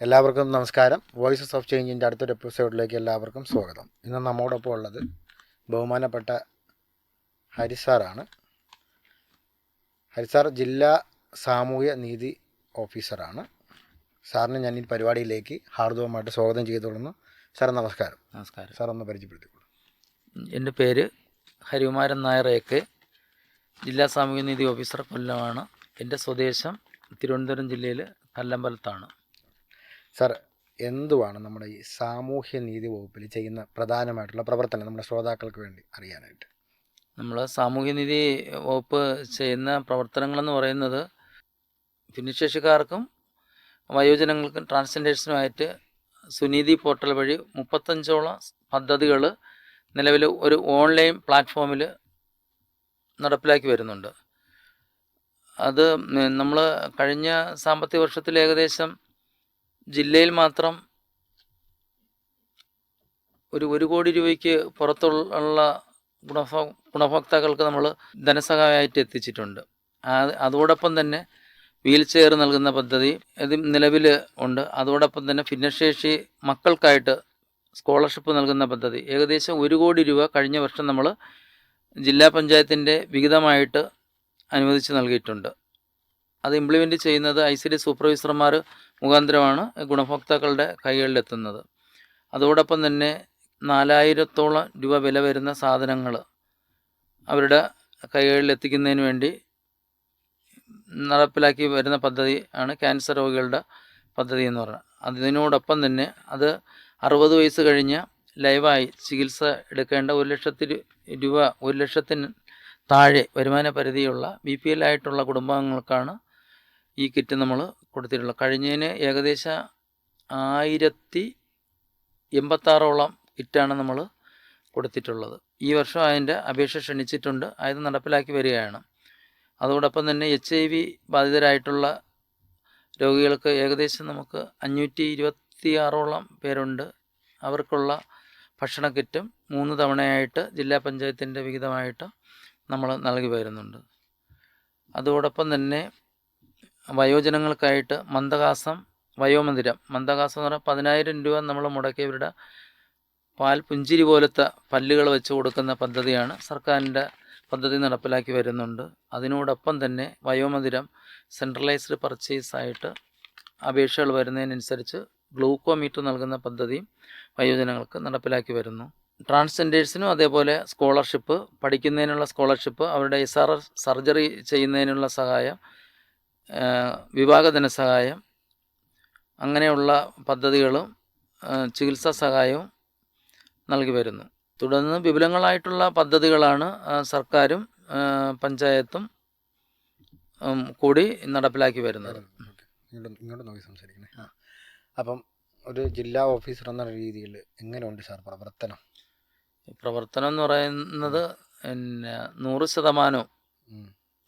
എല്ലാവർക്കും നമസ്കാരം. Voices of ചേഞ്ചിന്റെ അടുത്തൊരു എപ്പിസോഡിലേക്ക് എല്ലാവർക്കും സ്വാഗതം. ഇന്ന് നമ്മോടൊപ്പം ഉള്ളത് ബഹുമാനപ്പെട്ട ഹരിസാറാണ് ഹരിസാർ ജില്ലാ സാമൂഹ്യ നീതി ഓഫീസറാണ് സാറിന് ഞാൻ ഈ പരിപാടിയിലേക്ക് ഹാർദവമായിട്ട് സ്വാഗതം ചെയ്തുകൊള്ളുന്നു. സാർ നമസ്കാരം. നമസ്കാരം. സാർ ഒന്ന് പരിചയപ്പെടുത്തിക്കൊള്ളു എന്റെ പേര് ഹരികുമാരൻ നായർ എ കെ ജില്ലാ സാമൂഹ്യനീതി ഓഫീസർ കൊല്ലമാണ്. എന്റെ സ്വദേശം തിരുവനന്തപുരം ജില്ലയിൽ കല്ലമ്പലത്താണ് സാർ എന്തുവാണ് നമ്മുടെ ഈ സാമൂഹ്യ നീതി വകുപ്പിൽ ചെയ്യുന്ന പ്രധാനമായിട്ടുള്ള പ്രവർത്തനം നമ്മുടെ ശ്രോതാക്കൾക്ക് വേണ്ടി അറിയാനായിട്ട്? നമ്മൾ സാമൂഹ്യനീതി വകുപ്പ് ചെയ്യുന്ന പ്രവർത്തനങ്ങളെന്ന് പറയുന്നത് ഭിന്നശേഷിക്കാർക്കും വയോജനങ്ങൾക്കും ട്രാൻസ്ജെൻഡേഴ്സിനുമായിട്ട് സുനീതി പോർട്ടൽ വഴി മുപ്പത്തഞ്ചോളം പദ്ധതികൾ നിലവിൽ ഒരു ഓൺലൈൻ പ്ലാറ്റ്ഫോമിൽ നടപ്പിലാക്കി വരുന്നുണ്ട്. അത് നമ്മൾ കഴിഞ്ഞ സാമ്പത്തിക വർഷത്തിൽ ഏകദേശം ജില്ലയിൽ മാത്രം ഒരു ഒരു കോടി രൂപയ്ക്ക് പുറത്തുള്ള ഗുണഭോ ഗുണഭോക്താക്കൾക്ക് നമ്മൾ ധനസഹായമായിട്ട് എത്തിച്ചിട്ടുണ്ട്. അതോടൊപ്പം തന്നെ വീൽ ചെയർ നൽകുന്ന പദ്ധതി ഇത് നിലവിൽ ഉണ്ട്. അതോടൊപ്പം തന്നെ ഭിന്നശേഷി മക്കൾക്കായിട്ട് സ്കോളർഷിപ്പ് നൽകുന്ന പദ്ധതി. ഏകദേശം ഒരു കോടി രൂപ കഴിഞ്ഞ വർഷം നമ്മൾ ജില്ലാ പഞ്ചായത്തിന്റെ വിഹിതമായിട്ട് അനുവദിച്ച് നൽകിയിട്ടുണ്ട്. അത് ഇംപ്ലിമെന്റ് ചെയ്യുന്നത് ഐ സി ഡി സൂപ്പർവൈസർമാർ മുഖാന്തരമാണ് ഗുണഭോക്താക്കളുടെ കൈകളിലെത്തുന്നത്. അതോടൊപ്പം തന്നെ നാലായിരത്തോളം രൂപ വില വരുന്ന സാധനങ്ങൾ അവരുടെ കൈകളിൽ എത്തിക്കുന്നതിന് വേണ്ടി നടപ്പിലാക്കി വരുന്ന പദ്ധതി ആണ് ക്യാൻസർ രോഗികളുടെ പദ്ധതി എന്ന് പറയുന്നത് അതിനോടൊപ്പം തന്നെ അത് അറുപത് വയസ്സ് കഴിഞ്ഞ ലൈവായി ചികിത്സ എടുക്കേണ്ട ഒരു ലക്ഷത്തി രൂപ ഒരു ലക്ഷത്തിന് താഴെ വരുമാന പരിധിയുള്ള ബി പി എൽ ആയിട്ടുള്ള കുടുംബാംഗങ്ങൾക്കാണ് ഈ കിറ്റ് നമ്മൾ കൊടുത്തിട്ടുള്ളത്. കഴിഞ്ഞതിന് ഏകദേശം ആയിരത്തി എൺപത്താറോളം കിറ്റാണ് നമ്മൾ കൊടുത്തിട്ടുള്ളത്. ഈ വർഷം അതിന്റെ അപേക്ഷ ക്ഷണിച്ചിട്ടുണ്ട്. അത് നടപ്പിലാക്കി വരികയാണ്. അതോടൊപ്പം തന്നെ എച്ച് ഐ വി ബാധിതരായിട്ടുള്ള രോഗികൾക്ക് ഏകദേശം നമുക്ക് അഞ്ഞൂറ്റി ഇരുപത്തി ആറോളം പേരുണ്ട്. അവർക്കുള്ള ഭക്ഷണ കിറ്റും മൂന്ന് തവണയായിട്ട് ജില്ലാ പഞ്ചായത്തിന്റെ വിഹിതമായിട്ട് നമ്മൾ നൽകി വരുന്നുണ്ട്. അതോടൊപ്പം തന്നെ വയോജനങ്ങൾക്കായിട്ട് മന്ദഹാസം വയോമന്ദിരം. മന്ദഹാസം എന്ന് പറഞ്ഞാൽ പതിനായിരം രൂപ നമ്മൾ മുടക്കിയവരുടെ പാൽ പുഞ്ചിരി പോലത്തെ പല്ലുകൾ വെച്ച് കൊടുക്കുന്ന പദ്ധതിയാണ് സർക്കാരിന്റെ പദ്ധതി നടപ്പിലാക്കി വരുന്നുണ്ട്. അതിനോടൊപ്പം തന്നെ വയോമന്ദിരം സെൻട്രലൈസ്ഡ് പർച്ചേസ് ആയിട്ട് അപേക്ഷകൾ വരുന്നതിനനുസരിച്ച് ഗ്ലൂക്കോമീറ്റർ നൽകുന്ന പദ്ധതിയും വയോജനങ്ങൾക്ക് നടപ്പിലാക്കി വരുന്നു. ട്രാൻസ്ജെൻഡേഴ്സിനും അതേപോലെ സ്കോളർഷിപ്പ് പഠിക്കുന്നതിനുള്ള സ്കോളർഷിപ്പ് അവരുടെ എസ് സർജറി ചെയ്യുന്നതിനുള്ള സഹായം വിവാഹ ധനസഹായം അങ്ങനെയുള്ള പദ്ധതികളും ചികിത്സാ സഹായവും നൽകി വരുന്നു. തുടർന്ന് വിപുലങ്ങളായിട്ടുള്ള പദ്ധതികളാണ് സർക്കാരും പഞ്ചായത്തും കൂടി നടപ്പിലാക്കി വരുന്നത്. ഇങ്ങോട്ട് നോക്കി സംസാരിക്കണേ. അപ്പം ഒരു ജില്ലാ ഓഫീസർ എന്ന രീതിയിൽ എങ്ങനെയുണ്ട് സാർ പ്രവർത്തനം? പ്രവർത്തനം എന്ന് പറയുന്നത് പിന്നെ നൂറ് ശതമാനവും.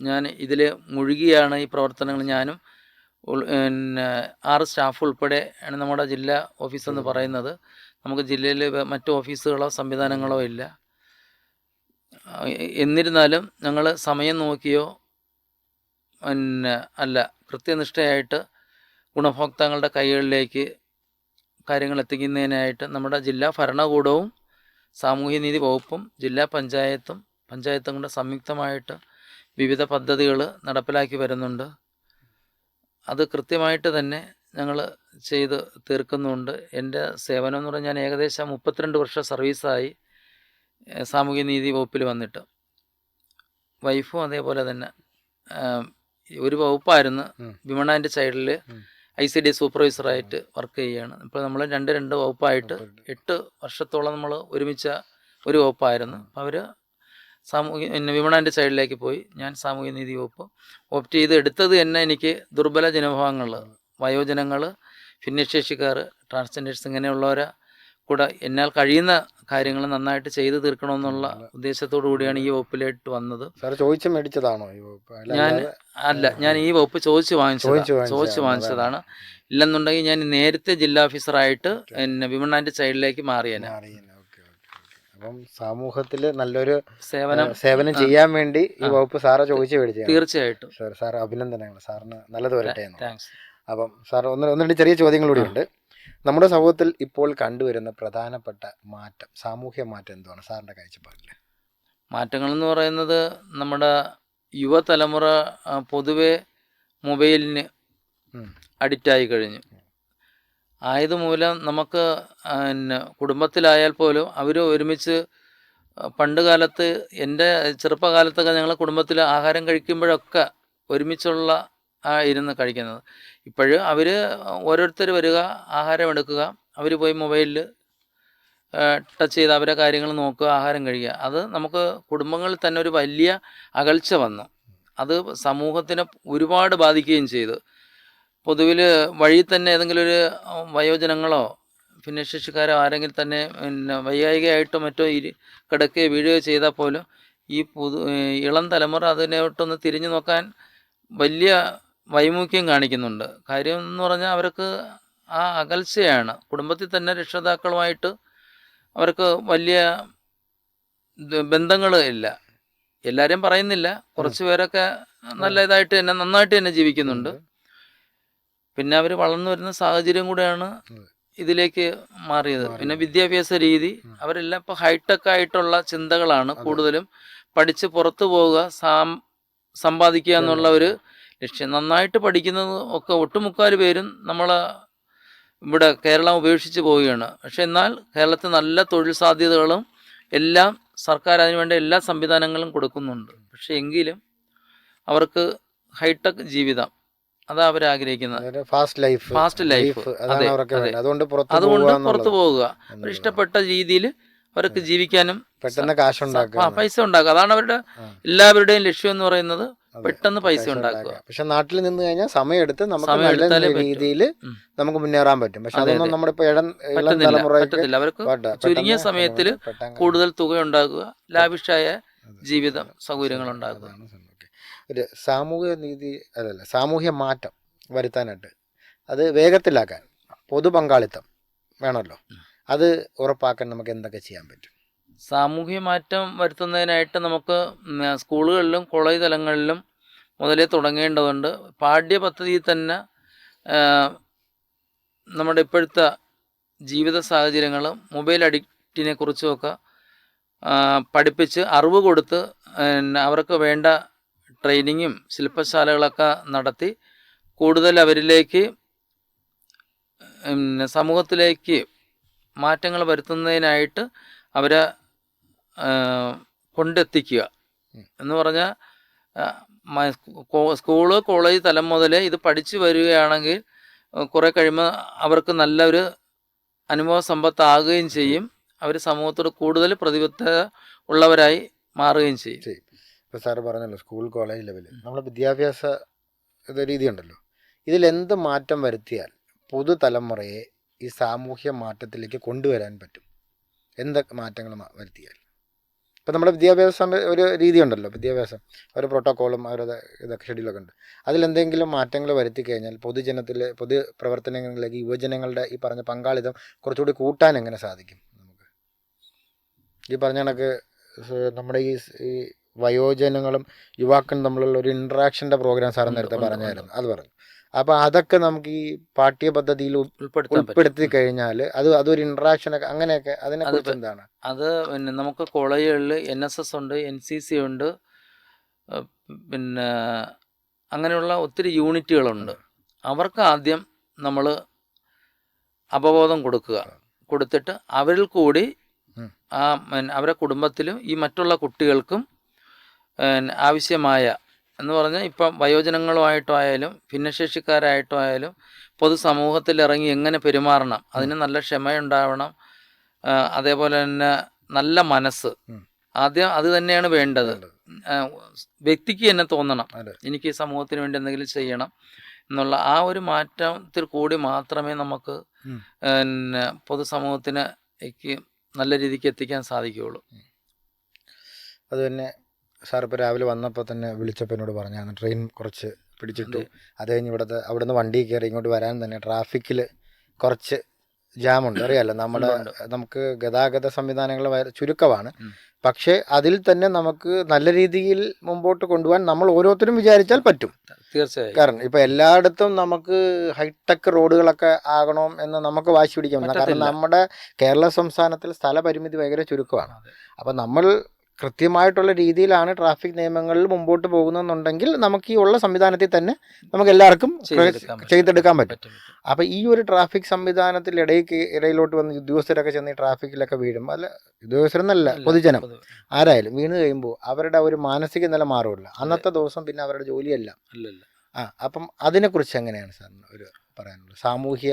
ഞാൻ ഇതിൽ മുഴുകിയാണ് ഈ പ്രവർത്തനങ്ങൾ ഞാനും പിന്നെ ആറ് സ്റ്റാഫ് ഉൾപ്പെടെ ആണ് നമ്മുടെ ജില്ലാ ഓഫീസ് എന്ന് പറയുന്നത്. നമുക്ക് ജില്ലയിൽ മറ്റു ഓഫീസുകളോ സംവിധാനങ്ങളോ ഇല്ല. എന്നിരുന്നാലും ഞങ്ങൾ സമയം നോക്കിയോ പിന്നെ അല്ല കൃത്യനിഷ്ഠയായിട്ട് ഗുണഭോക്താക്കളുടെ കൈകളിലേക്ക് കാര്യങ്ങൾ എത്തിക്കുന്നതിനായിട്ട് നമ്മുടെ ജില്ലാ ഭരണകൂടവും സാമൂഹ്യനീതി വകുപ്പും ജില്ലാ പഞ്ചായത്തും പഞ്ചായത്തും കൂടെ സംയുക്തമായിട്ട് വിവിധ പദ്ധതികൾ നടപ്പിലാക്കി വരുന്നുണ്ട്. അത് കൃത്യമായിട്ട് തന്നെ ഞങ്ങൾ ചെയ്ത് തീർക്കുന്നുണ്ട്. എന്റെ സേവനം എന്ന് പറഞ്ഞാൽ ഞാൻ ഏകദേശം മുപ്പത്തിരണ്ട് വർഷം സർവീസായി സാമൂഹ്യ സാമൂഹ്യനീതി വകുപ്പിൽ വന്നിട്ട്. വൈഫും അതേപോലെ തന്നെ ഒരു വകുപ്പായിരുന്നു വിമണാന്റെ സൈഡിൽ ആൻഡ് ചൈൽഡിൽ ഉം. ഐ സി ഡി സൂപ്പർവൈസറായിട്ട് വർക്ക് ചെയ്യുകയാണ്. ഇപ്പോൾ നമ്മൾ രണ്ട് രണ്ട് വകുപ്പായിട്ട് എട്ട് വർഷത്തോളം നമ്മൾ ഒരുമിച്ച ഒരു വകുപ്പായിരുന്നു. അവർ സാമൂഹ്യ പിന്നെ വിമണന്റെ സൈഡിലേക്ക് പോയി ഞാൻ സാമൂഹ്യ നീതി വകുപ്പ് ഓപ്റ്റ് ചെയ്ത് എടുത്തത് തന്നെ എനിക്ക് ദുർബല ജനവിഭാഗങ്ങൾ വയോജനങ്ങൾ ഭിന്നശേഷിക്കാർ ട്രാൻസ്ജെൻഡേഴ്സ് ഇങ്ങനെയുള്ളവരെ കൂടെ എന്നാൽ കഴിയുന്ന കാര്യങ്ങൾ നന്നായിട്ട് ചെയ്തു തീർക്കണമെന്നുള്ള ഉദ്ദേശത്തോടു കൂടിയാണ് ഈ വകുപ്പിലേക്ക് വന്നത്. ചോദിച്ചു മേടിച്ചതാണോ ഈ വകുപ്പ്? ഞാൻ അല്ല ഞാൻ ഈ വകുപ്പ് ചോദിച്ചു വാങ്ങിച്ചതാണ് ചോദിച്ചു വാങ്ങിച്ചതാണ്, ഇല്ലെന്നുണ്ടെങ്കിൽ ഞാൻ നേരത്തെ ജില്ലാ ഓഫീസറായിട്ട് പിന്നെ വിമൺ സൈഡിലേക്ക് ചൈൽഡിലേക്ക് മാറിയേനെ അറിയുന്നു. Okay, okay, okay. അപ്പം സമൂഹത്തിൽ നല്ലൊരു സേവനം. സേവനം ചെയ്യാൻ വേണ്ടി ഈ വകുപ്പ് സാറെ ചോദിച്ചു മേടിച്ചു തീർച്ചയായിട്ടും. സാർ സാർ അഭിനന്ദനങ്ങൾ. സാറിന് നല്ലത് വരട്ടെ എന്ന് അപ്പം സാർ ഒന്ന് ഒന്ന് രണ്ട് ചെറിയ ചോദ്യങ്ങൾ കൂടി ഉണ്ട്. നമ്മുടെ സമൂഹത്തിൽ ഇപ്പോൾ കണ്ടുവരുന്ന പ്രധാനപ്പെട്ട മാറ്റം സാമൂഹ്യ മാറ്റം എന്താണ് സാറിന്റെ കാഴ്ചപ്പാടിൽ? മാറ്റങ്ങൾ എന്ന് പറയുന്നത് നമ്മുടെ യുവതലമുറ പൊതുവെ മൊബൈലിന്. അഡിക്റ്റായി കഴിഞ്ഞു. ആയതുമൂലം നമുക്ക് പിന്നെ കുടുംബത്തിലായാൽ പോലും അവർ ഒരുമിച്ച് പണ്ട് കാലത്ത് എന്റെ ചെറുപ്പകാലത്തൊക്കെ ഞങ്ങൾ കുടുംബത്തിൽ ആഹാരം കഴിക്കുമ്പോഴൊക്കെ ഒരുമിച്ചുള്ള ഇരുന്ന് കഴിക്കുന്നത്. ഇപ്പോഴും അവർ ഓരോരുത്തർ വരിക ആഹാരം എടുക്കുക അവർ പോയി മൊബൈലിൽ ടച്ച് ചെയ്ത് അവരെ കാര്യങ്ങൾ നോക്കുക ആഹാരം കഴിക്കുക. അത് നമുക്ക് കുടുംബങ്ങളിൽ തന്നെ ഒരു വലിയ അകൽച്ച വന്നു. അത് സമൂഹത്തിനെ ഒരുപാട് ബാധിക്കുകയും ചെയ്തു. പൊതുവിൽ വഴി തന്നെ ഏതെങ്കിലും ഒരു വയോജനങ്ങളോ ഭിന്നശേഷിക്കാരോ ആരെങ്കിലും തന്നെ പിന്നെ വൈകാരികമായിട്ടോ മറ്റോ ഇരി കിടക്കുകയോ വീഴുകയോ ചെയ്താൽ പോലും ഈ പുതു ഇളം തലമുറ അതിനോട്ടൊന്ന് തിരിഞ്ഞു നോക്കാൻ വലിയ വൈമുഖ്യം കാണിക്കുന്നുണ്ട്. കാര്യം എന്ന് പറഞ്ഞാൽ അവർക്ക് ആ അകൽച്ചയാണ്. കുടുംബത്തിൽ തന്നെ രക്ഷിതാക്കളുമായിട്ട് അവർക്ക് വലിയ ബന്ധങ്ങൾ ഇല്ല. എല്ലാവരും പറയുന്നില്ല. കുറച്ച് പേരൊക്കെ നല്ല ഇതായിട്ട് തന്നെ നന്നായിട്ട് തന്നെ ജീവിക്കുന്നുണ്ട്. പിന്നെ അവർ വളർന്നു വരുന്ന സാഹചര്യം കൂടെയാണ് ഇതിലേക്ക് മാറിയത്. പിന്നെ വിദ്യാഭ്യാസ രീതി അവരെല്ലാം ഇപ്പോൾ ഹൈടെക് ആയിട്ടുള്ള ചിന്തകളാണ് കൂടുതലും പഠിച്ച് പുറത്തു പോവുക സാം സമ്പാദിക്കുക എന്നുള്ള ഒരു ലക്ഷ്യം. നന്നായിട്ട് പഠിക്കുന്നത് ഒക്കെ ഒട്ടുമുക്കാൽ പേരും നമ്മളെ ഇവിടെ കേരളം ഉപേക്ഷിച്ച് പോവുകയാണ്. പക്ഷെ എന്നാൽ കേരളത്തിൽ നല്ല തൊഴിൽ സാധ്യതകളും എല്ലാം സർക്കാർ അതിനുവേണ്ട എല്ലാ സംവിധാനങ്ങളും കൊടുക്കുന്നുണ്ട്. പക്ഷെ എങ്കിലും അവർക്ക് ഹൈടെക് ജീവിതം അതാ അവർ ആഗ്രഹിക്കുന്നത് ഫാസ്റ്റ് ലൈഫ് ഫാസ്റ്റ് ലൈഫ് അതെ, അതുകൊണ്ട് പുറത്ത് പോവുക ഇഷ്ടപ്പെട്ട രീതിയിൽ അവർക്ക് ജീവിക്കാനും പെട്ടെന്ന് ആ, പൈസ ഉണ്ടാക്കുക. അതാണ് അവരുടെ എല്ലാവരുടെയും ലക്ഷ്യം എന്ന് പറയുന്നത്. പെട്ടെന്ന് പൈസ ഉണ്ടാക്കുക. പക്ഷെ നാട്ടിൽ നിന്ന് കഴിഞ്ഞാൽ സമയമെടുത്ത് നമുക്ക് നല്ല രീതിയിൽ നമുക്ക് മുന്നേറാൻ പറ്റും. പക്ഷെ അതെ, അതൊന്നും അതെ. നമ്മുടെ ഇപ്പൊ പറ്റത്തില്ല. അവർക്ക് ചുരുങ്ങിയ സമയത്തിൽ കൂടുതൽ തുക ഉണ്ടാക്കുക. ലാവിഷായ. ജീവിതം സൗകര്യങ്ങൾ ഉണ്ടാക്കുക. ഒരു സാമൂഹിക നീതി അതല്ല സാമൂഹ്യ മാറ്റം വരുത്താനായിട്ട്. അത് വേഗത്തിലാക്കാൻ പൊതു പങ്കാളിത്തം വേണമല്ലോ. അത് ഉറപ്പാക്കാൻ നമുക്ക് എന്തൊക്കെ ചെയ്യാൻ പറ്റും? സാമൂഹ്യ മാറ്റം വരുത്തുന്നതിനായിട്ട് നമുക്ക് സ്കൂളുകളിലും കോളേജ് തലങ്ങളിലും മുതലേ തുടങ്ങേണ്ടതുണ്ട്. പാഠ്യപദ്ധതിയിൽ തന്നെ നമ്മുടെ ഇപ്പോഴത്തെ ജീവിത സാഹചര്യങ്ങൾ മൊബൈൽ അഡിക്റ്റിനെ കുറിച്ചുമൊക്കെ പഠിപ്പിച്ച് അറിവ് കൊടുത്ത് അവർക്ക് വേണ്ട ട്രെയിനിങ്ങും ശില്പശാലകളൊക്കെ നടത്തി കൂടുതൽ അവരിലേക്ക് പിന്നെ സമൂഹത്തിലേക്ക് മാറ്റങ്ങൾ വരുത്തുന്നതിനായിട്ട് അവരെ കൊണ്ടെത്തിക്കുക. എന്ന് പറഞ്ഞാൽ സ്കൂൾ കോളേജ് തലം മുതലേ ഇത് പഠിച്ചു വരികയാണെങ്കിൽ കുറേ കഴിയുമ്പോൾ അവർക്ക് നല്ലൊരു അനുഭവ സമ്പത്താകുകയും ചെയ്യും. അവർ സമൂഹത്തോട് കൂടുതൽ പ്രതിബദ്ധത ഉള്ളവരായി മാറുകയും ചെയ്യും. ചെയ്യും. ഇപ്പോൾ സാറ് പറഞ്ഞല്ലോ സ്കൂൾ കോളേജ് ലെവലിൽ നമ്മുടെ വിദ്യാഭ്യാസ രീതിയുണ്ടല്ലോ. എന്ത് മാറ്റം വരുത്തിയാൽ പുതുതലമുറയെ ഈ സാമൂഹ്യ മാറ്റത്തിലേക്ക് കൊണ്ടുവരാൻ പറ്റും? എന്തൊക്കെ മാറ്റങ്ങൾ വരുത്തിയാൽ? ഇപ്പം നമ്മുടെ വിദ്യാഭ്യാസ ഒരു രീതി ഉണ്ടല്ലോ വിദ്യാഭ്യാസം ഒരു പ്രോട്ടോക്കോളും അവരുടെ ഇതൊക്കെ ഷെഡ്യൂളൊക്കെ ഉണ്ട്. അതിലെന്തെങ്കിലും മാറ്റങ്ങൾ വരുത്തി കഴിഞ്ഞാൽ പൊതുജനത്തിൽ പൊതു പ്രവർത്തനങ്ങളിലേക്ക് യുവജനങ്ങളുടെ ഈ പറഞ്ഞ പങ്കാളിത്തം കുറച്ചുകൂടി കൂട്ടാൻ എങ്ങനെ സാധിക്കും നമുക്ക്? ഈ പറഞ്ഞ കണക്ക് നമ്മുടെ ഈ വയോജനങ്ങളും യുവാക്കളും തമ്മിലുള്ള ഒരു ഇൻട്രാക്ഷന്റെ പ്രോഗ്രാം സാർ നേരത്തെ പറഞ്ഞായിരുന്നു. അത് പറഞ്ഞു. അപ്പോൾ അതൊക്കെ നമുക്ക് ഈ പാഠ്യപദ്ധതിയിൽ പദ്ധതിയിൽ ഉൾപ്പെടുത്തി കഴിഞ്ഞാൽ അത് അതൊരു ഇൻട്രാക്ഷൻ ഒക്കെ അങ്ങനെയൊക്കെ അതിനെ കുറിച്ച് എന്താണ്? അത് പിന്നെ നമുക്ക് കോളേജുകളിൽ എൻ എസ് എസ് ഉണ്ട് എൻ സി സി ഉണ്ട് പിന്നെ അങ്ങനെയുള്ള ഒത്തിരി യൂണിറ്റുകളുണ്ട്. അവർക്ക് ആദ്യം നമ്മൾ അപബോധം കൊടുക്കുക. കൊടുത്തിട്ട് അവരിൽ കൂടി. ആ കുടുംബത്തിലും ഈ മറ്റുള്ള കുട്ടികൾക്കും ആവശ്യമായ എന്ന് പറഞ്ഞാൽ ഇപ്പം വയോജനങ്ങളുമായിട്ടോ ആയാലും ഭിന്നശേഷിക്കാരായിട്ടോ ആയാലും പൊതുസമൂഹത്തിൽ ഇറങ്ങി എങ്ങനെ പെരുമാറണം അതിന് നല്ല ക്ഷമയുണ്ടാവണം അതേപോലെ തന്നെ നല്ല മനസ്സ്. ആദ്യം അത് തന്നെയാണ് വേണ്ടത്. വ്യക്തിക്ക് തന്നെ തോന്നണം. എനിക്ക് ഈ സമൂഹത്തിന് വേണ്ടി എന്തെങ്കിലും ചെയ്യണം എന്നുള്ള ആ ഒരു മാറ്റത്തിൽ കൂടി മാത്രമേ നമുക്ക്. പിന്നെ പൊതുസമൂഹത്തിന് നല്ല രീതിക്ക് എത്തിക്കാൻ സാധിക്കുകയുള്ളൂ. അത് തന്നെ സാർ ഇപ്പോൾ രാവിലെ വന്നപ്പോൾ തന്നെ വിളിച്ചപ്പോൾ എന്നോട് പറഞ്ഞായിരുന്നു ട്രെയിൻ കുറച്ച് പിടിച്ചിട്ടു. അതെ. കഴിഞ്ഞ് ഇവിടുത്തെ അവിടെ നിന്ന് വണ്ടി കയറി ഇങ്ങോട്ട് വരാൻ തന്നെ ട്രാഫിക്കിൽ കുറച്ച് ജാമുണ്ട് അറിയാലോ നമ്മുടെ നമുക്ക് ഗതാഗത സംവിധാനങ്ങൾ ചുരുക്കമാണ്. പക്ഷേ അതിൽ തന്നെ നമുക്ക് നല്ല രീതിയിൽ മുമ്പോട്ട് കൊണ്ടുപോകാൻ നമ്മൾ ഓരോരുത്തരും വിചാരിച്ചാൽ പറ്റും. തീർച്ചയായും. കാരണം ഇപ്പൊ എല്ലായിടത്തും നമുക്ക് ഹൈടെക് റോഡുകളൊക്കെ ആകണം എന്ന് നമുക്ക് വാശി പിടിക്കാൻ കാരണം നമ്മുടെ കേരള സംസ്ഥാനത്തിൽ സ്ഥലപരിമിതി ഭയങ്കര ചുരുക്കമാണ്. അപ്പം നമ്മൾ കൃത്യമായിട്ടുള്ള രീതിയിലാണ് ട്രാഫിക് നിയമങ്ങളിൽ മുമ്പോട്ട് പോകുന്നെന്നുണ്ടെങ്കിൽ നമുക്ക് ഈ ഉള്ള സംവിധാനത്തിൽ തന്നെ നമുക്ക് എല്ലാവർക്കും ചെയ്തെടുക്കാൻ പറ്റും. അപ്പം ഈ ഒരു ട്രാഫിക് സംവിധാനത്തിൽ ഇടയ്ക്ക് ഇടയിലോട്ട് വന്ന് ഉദ്യോഗസ്ഥരൊക്കെ ചെന്ന് ഈ ട്രാഫിക്കിലൊക്കെ വീഴും. അല്ല ഉദ്യോഗസ്ഥരെന്നല്ല പൊതുജനം. ആരായാലും വീണ് കഴിയുമ്പോൾ അവരുടെ ഒരു മാനസിക നില മാറില്ല അന്നത്തെ ദിവസം പിന്നെ അവരുടെ ജോലിയല്ല. ആ അപ്പം അതിനെക്കുറിച്ച് എങ്ങനെയാണ് സാറിന് ഒരു പറയാനുള്ളത്? സാമൂഹ്യ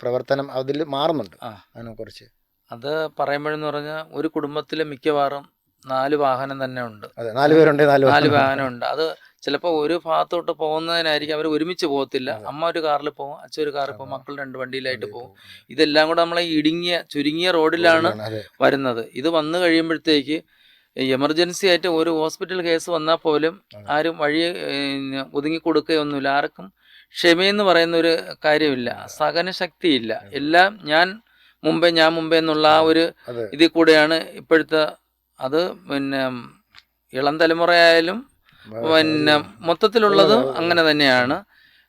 പ്രവർത്തനം അതിൽ മാറുന്നുണ്ട്. അതിനെക്കുറിച്ച്. അത് പറയുമ്പോഴെന്ന് പറഞ്ഞാൽ ഒരു കുടുംബത്തിലെ മിക്കവാറും നാല് വാഹനം തന്നെ ഉണ്ട്. അതെ നാല് പേരുണ്ട് നാല് നാല് വാഹനം. ഉണ്ട് അത് ചിലപ്പോൾ ഒരു ഭാഗത്തോട്ട് പോകുന്നതിനായിരിക്കും അവർ ഒരുമിച്ച് പോകത്തില്ല. അമ്മ ഒരു കാറിൽ പോകും അച്ഛൻ ഒരു കാറിൽ പോകും മക്കൾ രണ്ട് വണ്ടിയിലായിട്ട് പോകും. ഇതെല്ലാം കൂടെ നമ്മളെ ഇടുങ്ങിയ ചുരുങ്ങിയ റോഡിലാണ് വരുന്നത്. ഇത് വന്നു കഴിയുമ്പോഴത്തേക്ക് എമർജൻസി ആയിട്ട് ഒരു ഹോസ്പിറ്റൽ കേസ് വന്നാൽ പോലും ആരും വഴി ഒതുങ്ങി കൊടുക്കുകയൊന്നുമില്ല. ആർക്കും ക്ഷമയെന്ന് പറയുന്ന ഒരു കാര്യമില്ല സഹന ശക്തിയില്ല എല്ലാം ഞാൻ മുമ്പേ ഞാൻ മുമ്പേ എന്നുള്ള ആ ഒരു ഇതിൽ കൂടെയാണ് ഇപ്പോഴത്തെ അത് പിന്നെ ഇളം തലമുറയായാലും പിന്നെ മൊത്തത്തിലുള്ളത് അങ്ങനെ തന്നെയാണ്.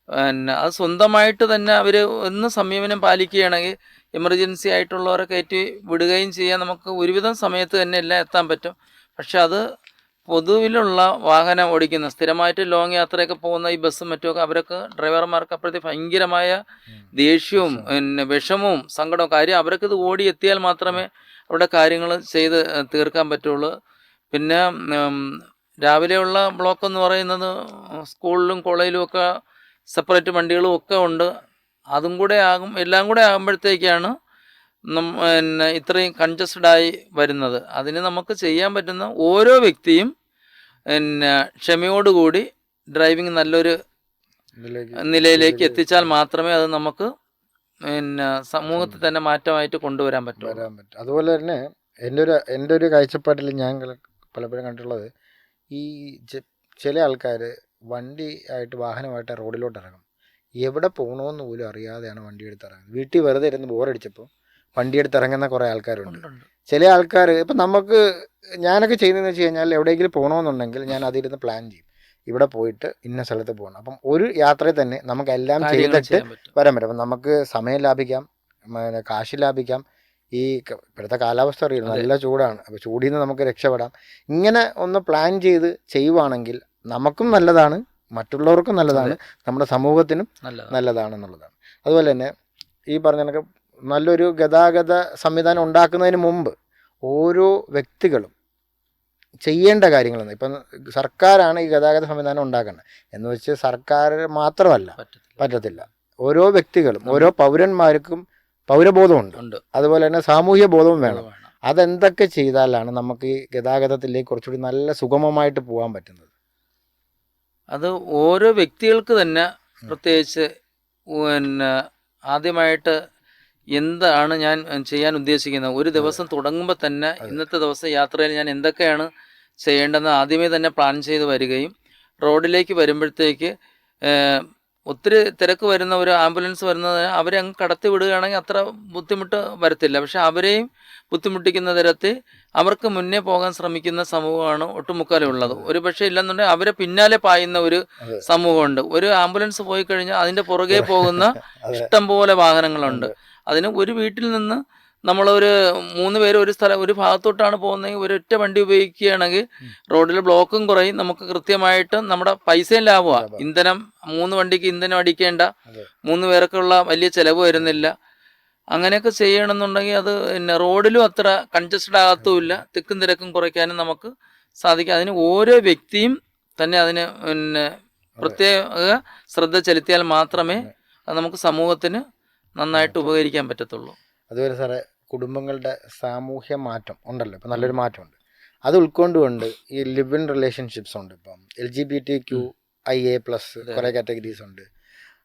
പിന്നെ അത് സ്വന്തമായിട്ട് തന്നെ അവർ ഒന്ന് സംയമനം പാലിക്കുകയാണെങ്കിൽ എമർജൻസി ആയിട്ടുള്ളവരെ കയറ്റി വിടുകയും ചെയ്യാൻ നമുക്ക് ഒരുവിധം സമയത്ത് തന്നെ എല്ലാം എത്താൻ പറ്റും. പക്ഷെ അത് പൊതുവിലുള്ള വാഹനം ഓടിക്കുന്ന സ്ഥിരമായിട്ട് ലോങ് യാത്രയൊക്കെ പോകുന്ന ഈ ബസ്സും മറ്റുമൊക്കെ അവരൊക്കെ ഡ്രൈവർമാർക്ക് അപ്പോഴത്തെ ഭയങ്കരമായ ദേഷ്യവും പിന്നെ വിഷമവും സങ്കടവും കാര്യം അവരൊക്കെ ഇത് ഓടി എത്തിയാൽ മാത്രമേ അവിടെ കാര്യങ്ങൾ ചെയ്ത് തീർക്കാൻ പറ്റുള്ളൂ. പിന്നെ രാവിലെയുള്ള ബ്ലോക്ക് എന്ന് പറയുന്നത് സ്കൂളിലും കോളേജിലും ഒക്കെ സെപ്പറേറ്റ് വണ്ടികളും ഒക്കെ ഉണ്ട്. അതും കൂടെ ആകും എല്ലാം കൂടെ ആകുമ്പോഴത്തേക്കാണ് പിന്നെ ഇത്രയും കൺജസ്റ്റഡ് ആയി വരുന്നത്. അതിന് നമുക്ക് ചെയ്യാൻ പറ്റുന്ന ഓരോ വ്യക്തിയും പിന്നെ ക്ഷമയോടുകൂടി ഡ്രൈവിംഗ് നല്ലൊരു നിലയിലേക്ക് എത്തിച്ചാൽ മാത്രമേ അത് നമുക്ക് പിന്നെ സമൂഹത്തിൽ തന്നെ മാറ്റമായിട്ട് കൊണ്ടുവരാൻ പറ്റും വരാൻ പറ്റും. അതുപോലെ തന്നെ എന്റെ ഒരു എന്റെ ഒരു കാഴ്ചപ്പാടിൽ ഞാൻ പലപ്പോഴും കണ്ടിട്ടുള്ളത് ഈ ചില ആൾക്കാർ വണ്ടി ആയിട്ട് വാഹനമായിട്ട് റോഡിലോട്ട് ഇറങ്ങും. എവിടെ പോകണമെന്ന് പോലും അറിയാതെയാണ് വണ്ടി എടുത്ത് ഇറങ്ങുന്നത്. വീട്ടിൽ വെറുതെ ഇരുന്ന് ബോറടിച്ചപ്പോൾ വണ്ടി എടുത്ത് ഇറങ്ങുന്ന കുറേ ആൾക്കാരുണ്ട്. ചില ആൾക്കാർ ഇപ്പം നമുക്ക് ഞാനൊക്കെ ചെയ്യുന്നതെന്ന് വെച്ച് കഴിഞ്ഞാൽ എവിടെയെങ്കിലും പോകണമെന്നുണ്ടെങ്കിൽ ഞാൻ അതിരുന്ന് പ്ലാൻ ചെയ്യും. ഇവിടെ പോയിട്ട് ഇന്ന സ്ഥലത്ത് പോകണം. അപ്പം ഒരു യാത്രയിൽ തന്നെ നമുക്ക് എല്ലാം ചെയ്തിട്ട് വരാൻ പറ്റും. അപ്പം നമുക്ക് സമയം ലാഭിക്കാം. പിന്നെ കാശ് ലാഭിക്കാം. ഈ ഇപ്പോഴത്തെ കാലാവസ്ഥ അറിയില്ല നല്ല ചൂടാണ്. അപ്പോൾ ചൂടിൽ നിന്ന് നമുക്ക് രക്ഷപ്പെടാം. ഇങ്ങനെ ഒന്ന് പ്ലാൻ ചെയ്ത് ചെയ്യുവാണെങ്കിൽ നമുക്കും നല്ലതാണ് മറ്റുള്ളവർക്കും നല്ലതാണ് നമ്മുടെ സമൂഹത്തിനും നല്ലതാണ്. നല്ലതാണെന്നുള്ളതാണ്. അതുപോലെ തന്നെ ഈ പറഞ്ഞ കണക്ക് നല്ലൊരു ഗതാഗത സംവിധാനം ഉണ്ടാക്കുന്നതിന് മുമ്പ് ഓരോ വ്യക്തികളും ചെയ്യേണ്ട കാര്യങ്ങളെന്ന്. ഇപ്പം സർക്കാരാണ് ഈ ഗതാഗത സംവിധാനം ഉണ്ടാക്കുന്നത് എന്ന് വെച്ച് സർക്കാർ മാത്രമല്ല പറ്റത്തില്ല. ഓരോ വ്യക്തികളും ഓരോ പൗരന്മാർക്കും പൗരബോധമുണ്ട്. അതുപോലെ തന്നെ സാമൂഹ്യ ബോധവും വേണം. അതെന്തൊക്കെ ചെയ്താലാണ് നമുക്ക് ഈ ഗതാഗതത്തിലേക്ക് കുറച്ചുകൂടി നല്ല സുഗമമായിട്ട് പോകാൻ പറ്റുന്നത്? അത് ഓരോ വ്യക്തികൾക്ക് തന്നെ പ്രത്യേകിച്ച് പിന്നെ ആദ്യമായിട്ട് എന്താണ് ഞാൻ ചെയ്യാൻ ഉദ്ദേശിക്കുന്നത്? ഒരു ദിവസം തുടങ്ങുമ്പോൾ തന്നെ ഇന്നത്തെ ദിവസം യാത്രയിൽ ഞാൻ എന്തൊക്കെയാണ് ചെയ്യേണ്ടതെന്ന് ആദ്യമേ തന്നെ പ്ലാൻ ചെയ്ത് വരികയും റോഡിലേക്ക് വരുമ്പോഴത്തേക്ക് ഒത്തിരി തിരക്ക് വരുന്ന ഒരു ആംബുലൻസ് വരുന്നത് അവരെ അങ്ങ് കടത്തി വിടുകയാണെങ്കിൽ അത്ര ബുദ്ധിമുട്ട് വരത്തില്ല. പക്ഷെ അവരെയും ബുദ്ധിമുട്ടിക്കുന്ന തരത്തിൽ അവർക്ക് മുന്നേ പോകാൻ ശ്രമിക്കുന്ന സമൂഹമാണ് ഒട്ടുമുക്കാലും ഉള്ളത്. ഒരു പക്ഷേ ഇല്ലെന്നുണ്ടെങ്കിൽ അവരെ പിന്നാലെ പായുന്ന ഒരു. സമൂഹമുണ്ട്. ഒരു ആംബുലൻസ് പോയി കഴിഞ്ഞാൽ അതിന്റെ പുറകെ പോകുന്ന ഇഷ്ടംപോലെ ഇഷ്ടം പോലെ വാഹനങ്ങളുണ്ട് അതിന് ഒരു വീട്ടിൽ നിന്ന് നമ്മളൊരു മൂന്ന് പേര് ഒരു സ്ഥലം ഒരു ഭാഗത്തോട്ടാണ് പോകുന്നതെങ്കിൽ ഒരൊറ്റ വണ്ടി ഉപയോഗിക്കുകയാണെങ്കിൽ. റോഡിൽ ബ്ലോക്കും കുറയും. നമുക്ക് കൃത്യമായിട്ട് നമ്മുടെ പൈസയും ലാഭമാണ് ഇന്ധനം മൂന്ന് വണ്ടിക്ക് ഇന്ധനം അടിക്കേണ്ട. മൂന്ന് പേർക്കുള്ള വലിയ ചിലവ് വരുന്നില്ല. അങ്ങനെയൊക്കെ ചെയ്യണമെന്നുണ്ടെങ്കിൽ അത് പിന്നെ റോഡിലും അത്ര കൺജസ്റ്റഡ് ആകത്തുമില്ല. തിക്കും തിരക്കും കുറയ്ക്കാനും നമുക്ക് സാധിക്കും. അതിന് ഓരോ വ്യക്തിയും തന്നെ അതിന് പിന്നെ പ്രത്യേക ശ്രദ്ധ ചെലുത്തിയാൽ മാത്രമേ അത്. നമുക്ക് സമൂഹത്തിന് നന്നായിട്ട് ഉപകരിക്കാൻ പറ്റത്തുള്ളൂ. അതുപോലെ സാറേ കുടുംബങ്ങളുടെ സാമൂഹ്യ മാറ്റം ഉണ്ടല്ലോ ഇപ്പം നല്ലൊരു മാറ്റമുണ്ട്. അത് ഉൾക്കൊണ്ടുകൊണ്ട് ഈ ലിവ് ഇൻ റിലേഷൻഷിപ്സ് ഉണ്ട് ഇപ്പം. L G B T Q I A plus കുറേ കാറ്റഗറീസ് ഉണ്ട്.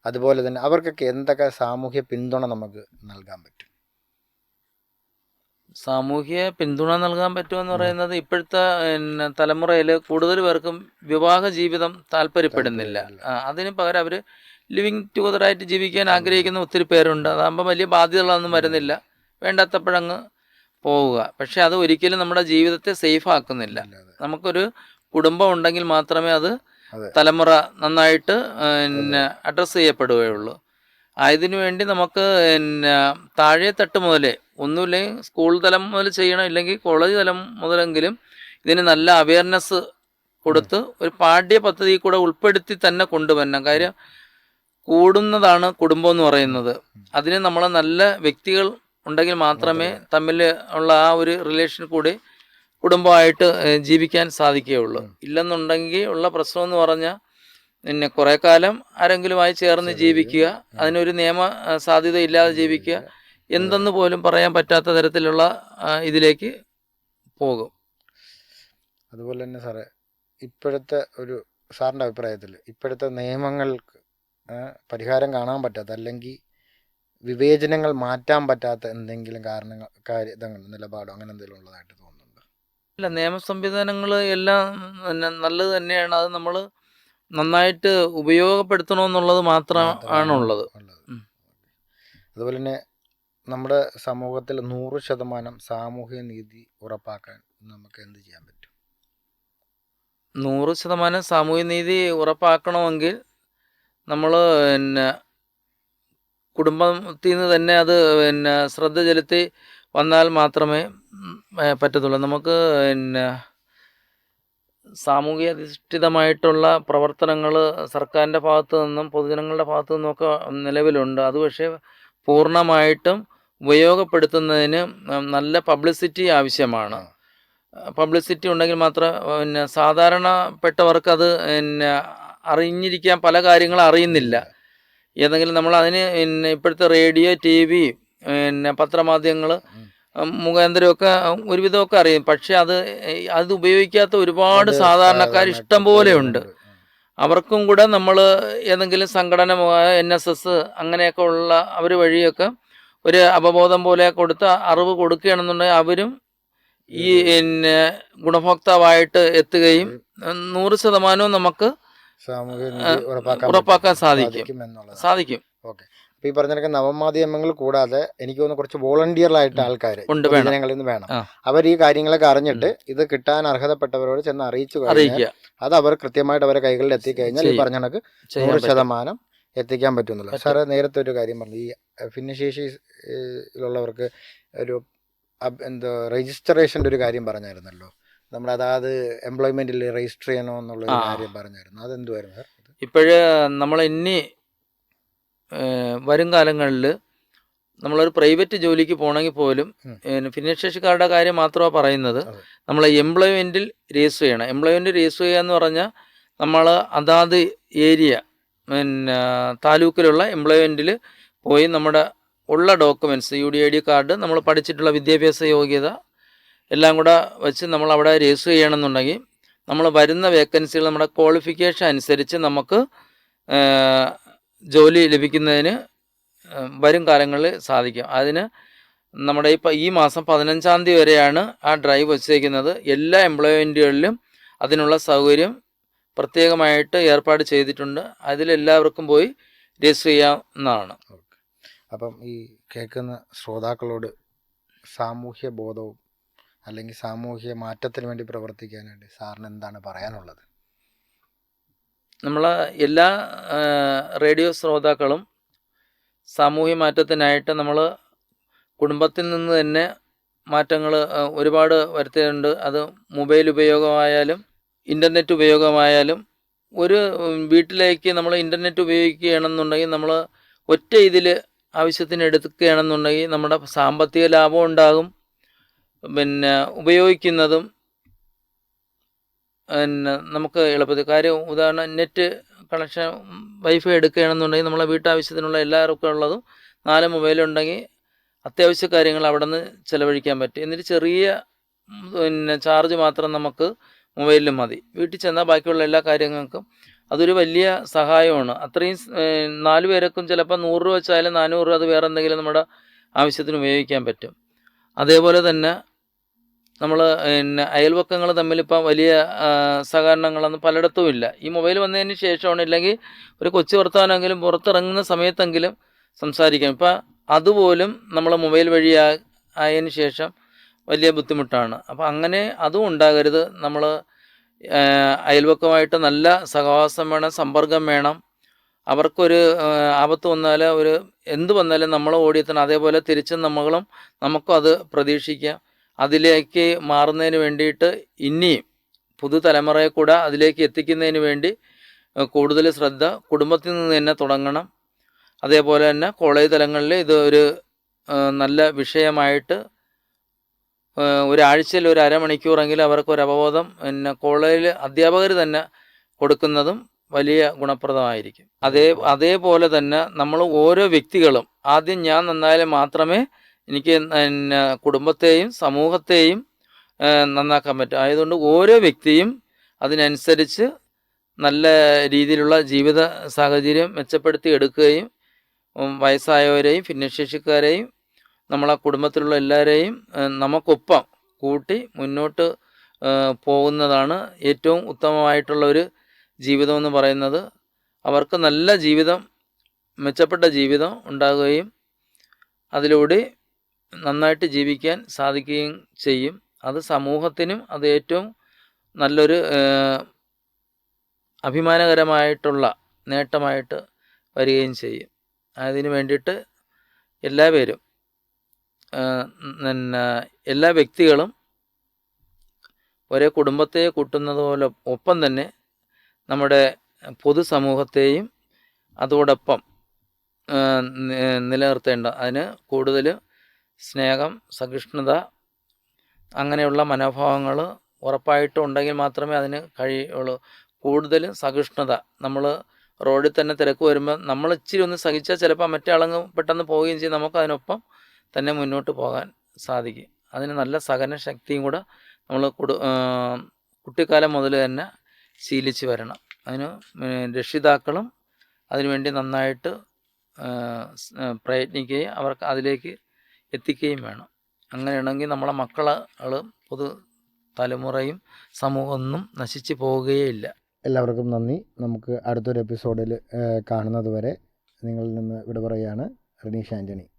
അതുപോലെ തന്നെ അവർക്കൊക്കെ എന്തൊക്കെ സാമൂഹ്യ പിന്തുണ നമുക്ക് നൽകാൻ പറ്റും? സാമൂഹ്യ പിന്തുണ നൽകാൻ പറ്റുമെന്ന് പറയുന്നത് ഇപ്പോഴത്തെ പിന്നെ തലമുറയിൽ കൂടുതൽ പേർക്കും വിവാഹ ജീവിതം താല്പര്യപ്പെടുന്നില്ല. അതിന് പകരം അവർ ലിവിങ് ടുഗദറായിട്ട് ജീവിക്കാൻ ആഗ്രഹിക്കുന്ന ഒത്തിരി പേരുണ്ട്. അതാകുമ്പോൾ വലിയ ബാധ്യതകളൊന്നും വരുന്നില്ല. വേണ്ടാത്തപ്പോഴങ്ങ് പോവുക. പക്ഷെ അത് ഒരിക്കലും നമ്മുടെ ജീവിതത്തെ സേഫ് ആക്കുന്നില്ല. നമുക്കൊരു കുടുംബം ഉണ്ടെങ്കിൽ മാത്രമേ അത് തലമുറ നന്നായിട്ട് പിന്നെ അഡ്രസ്സ് ചെയ്യപ്പെടുകയുള്ളൂ. ആയതിനു വേണ്ടി നമുക്ക് പിന്നെ താഴെ തട്ട് മുതലേ ഒന്നുമില്ലെങ്കിൽ സ്കൂൾ തലം മുതൽ ചെയ്യണം ഇല്ലെങ്കിൽ കോളേജ് തലം മുതലെങ്കിലും ഇതിന് നല്ല അവയർനെസ് കൊടുത്ത് ഒരു പാഠ്യ പദ്ധതി കൂടെ ഉൾപ്പെടുത്തി തന്നെ കൊണ്ടുവരണം. കാര്യം കൂടുന്നതാണ് കുടുംബം എന്ന് പറയുന്നത്. അതിന് നമ്മൾ നല്ല വ്യക്തികൾ ഉണ്ടെങ്കിൽ മാത്രമേ തമ്മിൽ ഉള്ള ആ ഒരു റിലേഷൻ കൂടി കുടുംബമായിട്ട് ജീവിക്കാൻ സാധിക്കുകയുള്ളൂ. ഇല്ലെന്നുണ്ടെങ്കിൽ ഉള്ള പ്രശ്നം എന്ന് പറഞ്ഞാൽ പിന്നെ കുറേ കാലം ആരെങ്കിലുമായി ചേർന്ന് ജീവിക്കുക അതിനൊരു നിയമ സാധ്യത ഇല്ലാതെ ജീവിക്കുക. എന്തെന്ന് പോലും പറയാൻ പറ്റാത്ത തരത്തിലുള്ള ഇതിലേക്ക് പോകും. അതുപോലെ തന്നെ സാറേ ഇപ്പോഴത്തെ ഒരു സാറിന്റെ അഭിപ്രായത്തിൽ ഇപ്പോഴത്തെ നിയമങ്ങൾക്ക് പരിഹാരം കാണാൻ പറ്റാത്ത അല്ലെങ്കിൽ വിവേചനങ്ങൾ മാറ്റാൻ പറ്റാത്ത എന്തെങ്കിലും കാരണങ്ങൾ കാര്യങ്ങൾ നിലപാടോ അങ്ങനെ എന്തെങ്കിലും ഉള്ളതായിട്ട് തോന്നുന്നുണ്ട്? അല്ല നിയമ സംവിധാനങ്ങൾ എല്ലാം നല്ലത് തന്നെയാണ്. അത് നമ്മൾ നന്നായിട്ട് ഉപയോഗപ്പെടുത്തണമെന്നുള്ളത് മാത്രം ആണുള്ളത്. ഉള്ളത്. അതുപോലെ തന്നെ നമ്മുടെ സമൂഹത്തിൽ നൂറ് ശതമാനം സാമൂഹിക നീതി ഉറപ്പാക്കാൻ നമുക്ക് എന്ത് ചെയ്യാൻ പറ്റും? നൂറ് ശതമാനം സാമൂഹ്യ നീതി ഉറപ്പാക്കണമെങ്കിൽ നമ്മൾ പിന്നെ കുടുംബത്തിൽ നിന്ന് തന്നെ അത് പിന്നെ ശ്രദ്ധ ചെലുത്തി വന്നാൽ മാത്രമേ പറ്റത്തുള്ളൂ. നമുക്ക് പിന്നെ സാമൂഹിക അധിഷ്ഠിതമായിട്ടുള്ള പ്രവർത്തനങ്ങൾ സർക്കാരിന്റെ ഭാഗത്തു നിന്നും പൊതുജനങ്ങളുടെ ഭാഗത്തു നിന്നുമൊക്കെ നിലവിലുണ്ട്. അത് പക്ഷേ പൂർണമായിട്ടും ഉപയോഗപ്പെടുത്തുന്നതിന് നല്ല പബ്ലിസിറ്റി ആവശ്യമാണ്. പബ്ലിസിറ്റി ഉണ്ടെങ്കിൽ മാത്രം പിന്നെ സാധാരണപ്പെട്ടവർക്ക് അത് പിന്നെ അറിഞ്ഞിരിക്കാൻ പല കാര്യങ്ങളും അറിയുന്നില്ല. ഏതെങ്കിലും നമ്മൾ അതിന് പിന്നെ ഇപ്പോഴത്തെ റേഡിയോ ടി വി പിന്നെ പത്രമാധ്യമങ്ങൾ. മുഖാന്തരമൊക്കെ ഒരുവിധമൊക്കെ അറിയും. പക്ഷെ അത് അത് ഉപയോഗിക്കാത്ത ഒരുപാട് സാധാരണക്കാർ ഇഷ്ടം പോലെയുണ്ട് ഉണ്ട്. അവർക്കും കൂടെ നമ്മൾ ഏതെങ്കിലും സംഘടന എൻ എസ് എസ് അങ്ങനെയൊക്കെ ഉള്ള അവർ വഴിയൊക്കെ ഒരു അവബോധം പോലെ കൊടുത്ത് അറിവ് കൊടുക്കുകയാണെന്നുണ്ടെങ്കിൽ അവരും ഈ പിന്നെ ഗുണഭോക്താവായിട്ട് എത്തുകയും നൂറ് ശതമാനവും നമുക്ക് സാമൂഹ്യ നീതി ഉറപ്പാക്കാൻ. സാധിക്കും. എന്നുള്ളത്. സാധിക്കും. ഓക്കെ. അപ്പൊ ഈ പറഞ്ഞ നവമാധ്യമങ്ങൾ കൂടാതെ എനിക്ക് തോന്നുന്നു കുറച്ച് വോളണ്ടിയറായിട്ട് ആൾക്കാർ. ജനങ്ങളിൽ നിന്ന് വേണം. അവർ ഈ കാര്യങ്ങളൊക്കെ അറിഞ്ഞിട്ട് ഇത് കിട്ടാൻ അർഹതപ്പെട്ടവരോട് ചെന്ന് അറിയിച്ചു കഴിഞ്ഞാൽ അത് അവർ കൃത്യമായിട്ട് അവരെ കൈകളിൽ എത്തിക്കഴിഞ്ഞാൽ ഈ. പറഞ്ഞ കണക്ക് നൂറ് ശതമാനം എത്തിക്കാൻ പറ്റുന്നുള്ളൂ. സാറെ നേരത്തെ ഒരു കാര്യം പറഞ്ഞു. ഈ ഭിന്നശേഷിയിലുള്ളവർക്ക് ഒരു എന്താ എന്തോ രജിസ്ട്രേഷന്റെ ഒരു കാര്യം പറഞ്ഞായിരുന്നല്ലോ. നമ്മൾ അതായത് എംപ്ലോയ്മെന്റിൽ രജിസ്റ്റർ ചെയ്യണോ എന്നുള്ള ഒരു. കാര്യം പറഞ്ഞായിരുന്നു. അതെന്തുവായിരുന്നു ഇപ്പോഴ് നമ്മൾ ഇനി വരും കാലങ്ങളിൽ നമ്മളൊരു പ്രൈവറ്റ് ജോലിക്ക് പോകണമെങ്കിൽ പോലും ഭിന്നശേഷിക്കാരുടെ കാര്യം മാത്രമാണ് പറയുന്നത്. നമ്മൾ എംപ്ലോയ്മെന്റിൽ രജിസ്റ്റർ ചെയ്യണം. എംപ്ലോയ്മെന്റ് രജിസ്റ്റർ ചെയ്യുക എന്ന് പറഞ്ഞാൽ നമ്മൾ അതാത് ഏരിയ പിന്നെ താലൂക്കിലുള്ള എംപ്ലോയ്മെന്റിൽ പോയി നമ്മുടെ ഉള്ള documents U D I D card നമ്മൾ പഠിച്ചിട്ടുള്ള വിദ്യാഭ്യാസ യോഗ്യത എല്ലാം കൂടെ വെച്ച് നമ്മൾ അവിടെ രജിസ്റ്റർ ചെയ്യണമെന്നുണ്ടെങ്കിൽ നമ്മൾ വരുന്ന വേക്കൻസികൾ നമ്മുടെ ക്വാളിഫിക്കേഷൻ അനുസരിച്ച് നമുക്ക് ജോലി ലഭിക്കുന്നതിന് വരും കാലങ്ങളിൽ സാധിക്കും. അതിന് നമ്മുടെ ഈ ഈ മാസം പതിനഞ്ചാം തീയതി വരെയാണ് ആ ഡ്രൈവ് വച്ചേക്കുന്നത് എല്ലാ എംപ്ലോയ്മെന്റുകളിലും അതിനുള്ള സൗകര്യം പ്രത്യേകമായിട്ട് ഏർപ്പാട് ചെയ്തിട്ടുണ്ട്. അതിലെല്ലാവർക്കും പോയി രജിസ്റ്റർ ചെയ്യാവുന്നതാണ്. അപ്പം ഈ കേൾക്കുന്ന ശ്രോതാക്കളോട് സാമൂഹ്യ ബോധവും അല്ലെങ്കിൽ സാമൂഹ്യ മാറ്റത്തിന് വേണ്ടി പ്രവർത്തിക്കാനായിട്ട് സാറിന് എന്താണ് പറയാനുള്ളത്? നമ്മൾ എല്ലാ റേഡിയോ ശ്രോതാക്കളും സാമൂഹ്യ മാറ്റത്തിനായിട്ട് നമ്മൾ കുടുംബത്തിൽ നിന്ന് തന്നെ മാറ്റങ്ങൾ ഒരുപാട് വരുത്തിയിട്ടുണ്ട്. അത് മൊബൈൽ ഉപയോഗമായാലും ഇന്റർനെറ്റ് ഉപയോഗമായാലും ഒരു വീട്ടിലേക്ക് നമ്മൾ ഇന്റർനെറ്റ് ഉപയോഗിക്കുകയാണെന്നുണ്ടെങ്കിൽ നമ്മൾ ഒറ്റ ഇതിൽ ആവശ്യത്തിന് എടുക്കുകയാണെന്നുണ്ടെങ്കിൽ നമ്മുടെ സാമ്പത്തിക ലാഭം ഉണ്ടാകും. പിന്നെ ഉപയോഗിക്കുന്നതും പിന്നെ നമുക്ക് എളുപ്പത്തിൽ കാര്യം ഉദാഹരണം നെറ്റ് കണക്ഷൻ വൈഫൈ എടുക്കുകയാണെന്നുണ്ടെങ്കിൽ നമ്മളെ വീട്ടാവശ്യത്തിനുള്ള എല്ലാവർക്കും ഉള്ളതും നാല് മൊബൈലുണ്ടെങ്കിൽ അത്യാവശ്യ കാര്യങ്ങൾ അവിടെ നിന്ന് ചിലവഴിക്കാൻ പറ്റും. എന്നിട്ട് ചെറിയ പിന്നെ ചാർജ് മാത്രം നമുക്ക് മൊബൈലിലും മതി. വീട്ടിൽ ചെന്നാൽ ബാക്കിയുള്ള എല്ലാ കാര്യങ്ങൾക്കും അതൊരു വലിയ സഹായമാണ്. അത്രയും നാല് പേർക്കും ചിലപ്പോൾ നൂറ് രൂപ വെച്ചാലും നാനൂറ് രൂപ അത് വേറെ എന്തെങ്കിലും നമ്മുടെ ആവശ്യത്തിന് ഉപയോഗിക്കാൻ പറ്റും. അതേപോലെ തന്നെ നമ്മൾ പിന്നെ അയൽവക്കങ്ങൾ തമ്മിൽ ഇപ്പം വലിയ സഹകരണങ്ങളൊന്നും പലയിടത്തും ഇല്ല ഈ മൊബൈൽ വന്നതിന് ശേഷമാണ് ഇല്ലെങ്കിൽ ഒരു കൊച്ചു വർത്തമാനെങ്കിലും പുറത്തിറങ്ങുന്ന സമയത്തെങ്കിലും സംസാരിക്കാം. ഇപ്പം അതുപോലും നമ്മൾ മൊബൈൽ വഴി ആയതിനു ശേഷം വലിയ ബുദ്ധിമുട്ടാണ്. അപ്പം അങ്ങനെ അതും ഉണ്ടാകരുത്. നമ്മൾ അയൽവക്കമായിട്ട് നല്ല സഹവാസം വേണം സമ്പർക്കം വേണം. അവർക്കൊരു ആപത്ത് വന്നാൽ ഒരു എന്ത് വന്നാലും നമ്മൾ ഓടിയെത്തണം. അതേപോലെ തിരിച്ചും നമ്മളും നമുക്കും അത് പ്രതീക്ഷിക്കാം. അതിലേക്ക് മാറുന്നതിന് വേണ്ടിയിട്ട് ഇനിയും പുതുതലമുറയെ കൂടെ അതിലേക്ക് എത്തിക്കുന്നതിന് വേണ്ടി കൂടുതൽ ശ്രദ്ധ കുടുംബത്തിൽ നിന്ന് തന്നെ തുടങ്ങണം. അതേപോലെ തന്നെ കോളേജ് തലങ്ങളിൽ ഇത് ഒരു നല്ല വിഷയമായിട്ട് ഒരാഴ്ചയിൽ ഒരു അരമണിക്കൂറെങ്കിലും അവർക്ക് ഒരു അവബോധം പിന്നെ കോളേജിൽ അധ്യാപകർ തന്നെ കൊടുക്കുന്നതും വലിയ ഗുണപ്രദമായിരിക്കും. അതേ അതേപോലെ തന്നെ നമ്മൾ ഓരോ വ്യക്തികളും ആദ്യം ഞാൻ നന്നായാലും മാത്രമേ എനിക്ക് പിന്നെ കുടുംബത്തെയും സമൂഹത്തെയും നന്നാക്കാൻ പറ്റും. ആയതുകൊണ്ട് ഓരോ വ്യക്തിയും അതിനനുസരിച്ച് നല്ല രീതിയിലുള്ള ജീവിത സാഹചര്യം മെച്ചപ്പെടുത്തി എടുക്കുകയും വയസ്സായവരെയും ഭിന്നശേഷിക്കാരെയും നമ്മളെ കുടുംബത്തിലുള്ള എല്ലാവരെയും നമുക്കൊപ്പം കൂട്ടി മുന്നോട്ട് പോകുന്നതാണ് ഏറ്റവും ഉത്തമമായിട്ടുള്ള ഒരു ജീവിതം എന്ന് പറയുന്നത്. അവർക്ക് നല്ല ജീവിതം മെച്ചപ്പെട്ട ജീവിതം ഉണ്ടാകുകയും അതിലൂടെ നന്നായിട്ട് ജീവിക്കാൻ സാധിക്കുകയും ചെയ്യും. അത് സമൂഹത്തിനും അത് ഏറ്റവും നല്ലൊരു അഭിമാനകരമായിട്ടുള്ള നേട്ടമായിട്ട് വരികയും ചെയ്യും. അതിന് വേണ്ടിയിട്ട് എല്ലാവരും പിന്നെ എല്ലാ വ്യക്തികളും ഒരേ കുടുംബത്തെ കൂട്ടുന്നത് പോലെ ഒപ്പം തന്നെ നമ്മുടെ പൊതുസമൂഹത്തെയും അതോടൊപ്പം നിലനിർത്തേണ്ട. അതിന് കൂടുതൽ സ്നേഹം സഹിഷ്ണുത അങ്ങനെയുള്ള മനോഭാവങ്ങൾ ഉറപ്പായിട്ടും ഉണ്ടെങ്കിൽ മാത്രമേ അതിന് കഴിയുള്ളൂ. കൂടുതൽ സഹിഷ്ണുത. നമ്മൾ റോഡിൽ തന്നെ തിരക്ക് വരുമ്പോൾ നമ്മൾ ഇച്ചിരി ഒന്ന് സഹിച്ചാൽ ചിലപ്പോൾ മറ്റേ ആളങ്ങ് പെട്ടെന്ന് പോവുകയും ചെയ്യും. നമുക്ക് അതിനൊപ്പം തന്നെ മുന്നോട്ട് പോകാൻ സാധിക്കും. അതിന് നല്ല സഹന ശക്തിയും കൂടെ നമ്മൾ കുടു കുട്ടിക്കാലം മുതൽ തന്നെ ശീലിച്ച് വരണം. അതിന് രക്ഷിതാക്കളും അതിനുവേണ്ടി നന്നായിട്ട് പ്രയത്നിക്കുകയും അവർക്ക് അതിലേക്ക് എത്തിക്കുകയും വേണം. അങ്ങനെയാണെങ്കിൽ നമ്മളെ മക്കളും പൊതു തലമുറയും സമൂഹമൊന്നും നശിച്ചു പോവുകയേ എല്ലാവർക്കും നന്ദി. നമുക്ക് അടുത്തൊരു എപ്പിസോഡിൽ കാണുന്നത് വരെ നിങ്ങളിൽ നിന്ന് വിട പറയുകയാണ് റനീഷ് ആന്റണി